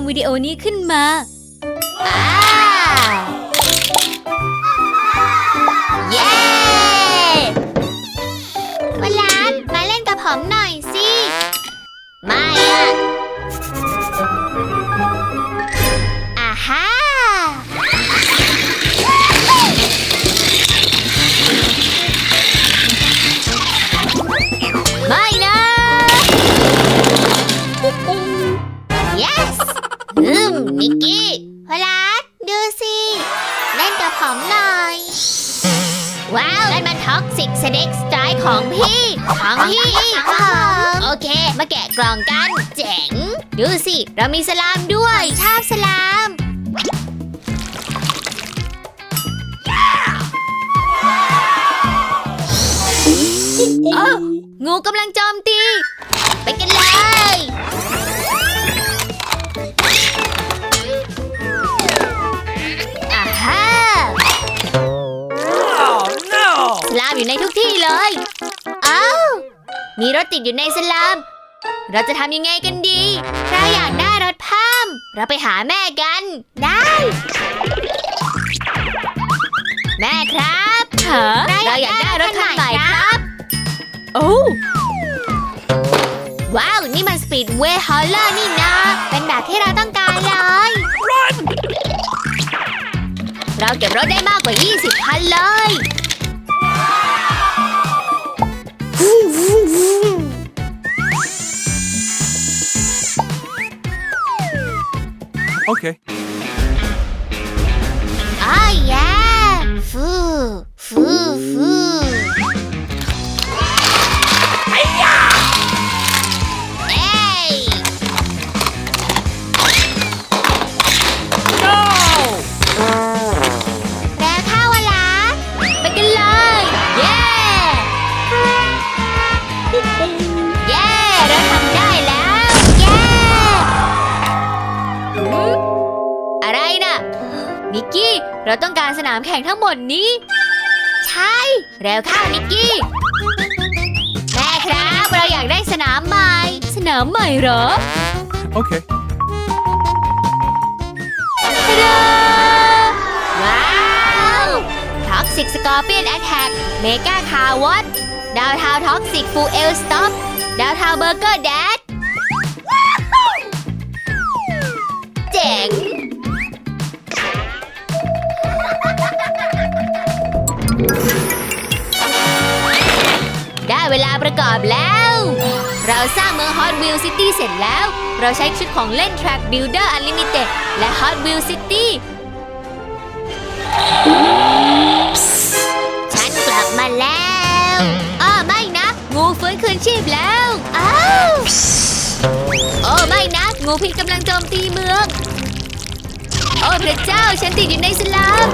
ำวิดีโอนี้ขึ้นมา สเน็กสไตล์ของพี่ของพี่ของผมโอเค มาแกะกล่องกัน เจ๋ง ดูสิ เรามีสลามด้วย ชอบสลามเอ้างูกำลังโจ มีรถติดอยู่ในสลามเราจะทำยังไงกันดี เราอยากได้รถพามเราไปหาแม่กัน ได้ แม่ครับหาเราอยากได้รถคันใหม่ครับ โอ้ว้าว นี่มันสปีดเวย์ฮอลเลอร์นี่นะ เป็นแบบที่เราต้องการเลย Run! เราเก็บรถได้มากกว่า 20คันเลย Okay. อ้ายแย่ เราต้องการสนามแข่งทั้งหมดนี้ ใช่เร็วเข้านิกกี้ แม่ครับ เราอยากได้สนามใหม่ สนามใหม่เหรอ Okay. ตะดาว้าวท็อกซิกสกอร์เปียนแอทแทกเมกาคาร์วอตดาวทาวท็อกซิกฟูเอลสต็อปดาวทาวเบอร์เกอร์แดด เวลาประกอบแล้ว เราสร้างเมือง Hot Wheel City เสร็จแล้ว เราใช้ชุดของเล่น Track Builder Unlimited และ Hot Wheel City ฉันกลับมาแล้วอ้อไม่นะ งูฟื้นคืนชีพแล้วอ้าวโอ้ไม่นะ งูพิษกำลังโจมตีเมือง โอ้พระเจ้าฉันติดอยู่ในสลาม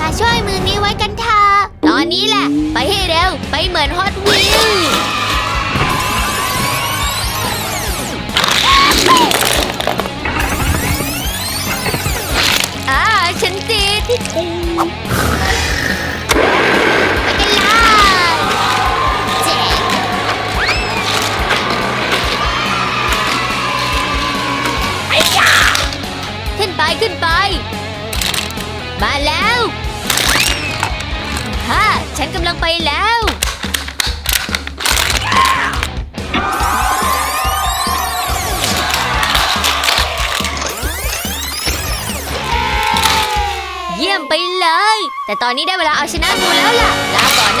มาช่วยมือนี้ไว้กันเถอะ ตอนนี้แหละ ไปให้เร็ว ไปเหมือนฮอตวิวอ่าฉันติดไปกันเลยเจ๋งขึ้นไปขึ้นไป มาแล้ว ฮ่าฉันกำลังไปแล้ว เยี่ยมไปเลย แต่ตอนนี้ได้เวลาเอาชนะงูแล้วล่ะ ลาก่อน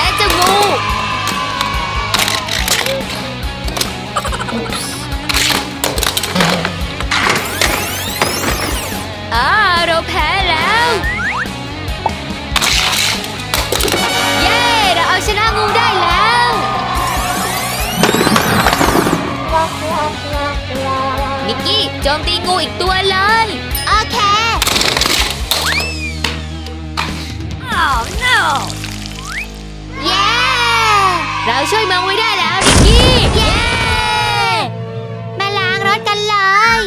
นิกกี้ โจมตีงูอีกตัวเลย โอเค Oh no! เย้ เราช่วยเมืองไว้ได้แล้วนิกกี้ เย้ มาล้างรถกันเลย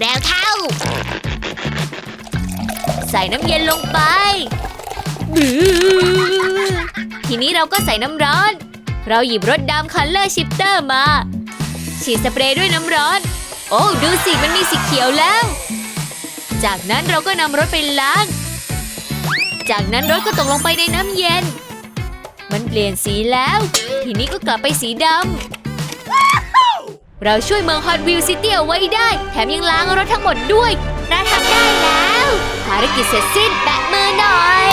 แล้วเข้า ใส่น้ำเย็นลงไป ทีนี้เราก็ใส่น้ำร้อน เราหยิบรถดำคันเลอร์ชิปเตอร์มา ฉีดสเปรย์ด้วยน้ำร้อน โอ้ดูสิมันมีสีเขียวแล้ว จากนั้นเราก็นำรถไปล้าง จากนั้นรถก็ตกลงไปในน้ำเย็น มันเปลี่ยนสีแล้ว ทีนี้ก็กลับไปสีดำเราช่วยเมืองฮอตวิวซิตี้เอาไว้ได้ แถมยังล้างรถทั้งหมดด้วยเราทำได้แล้ว ภารกิจเสร็จสิ้นแปะมือหน่อย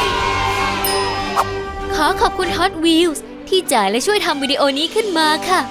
ขอขอบคุณ Hot Wheels ที่จ่ายและช่วยทำวิดีโอนี้ขึ้นมาค่ะ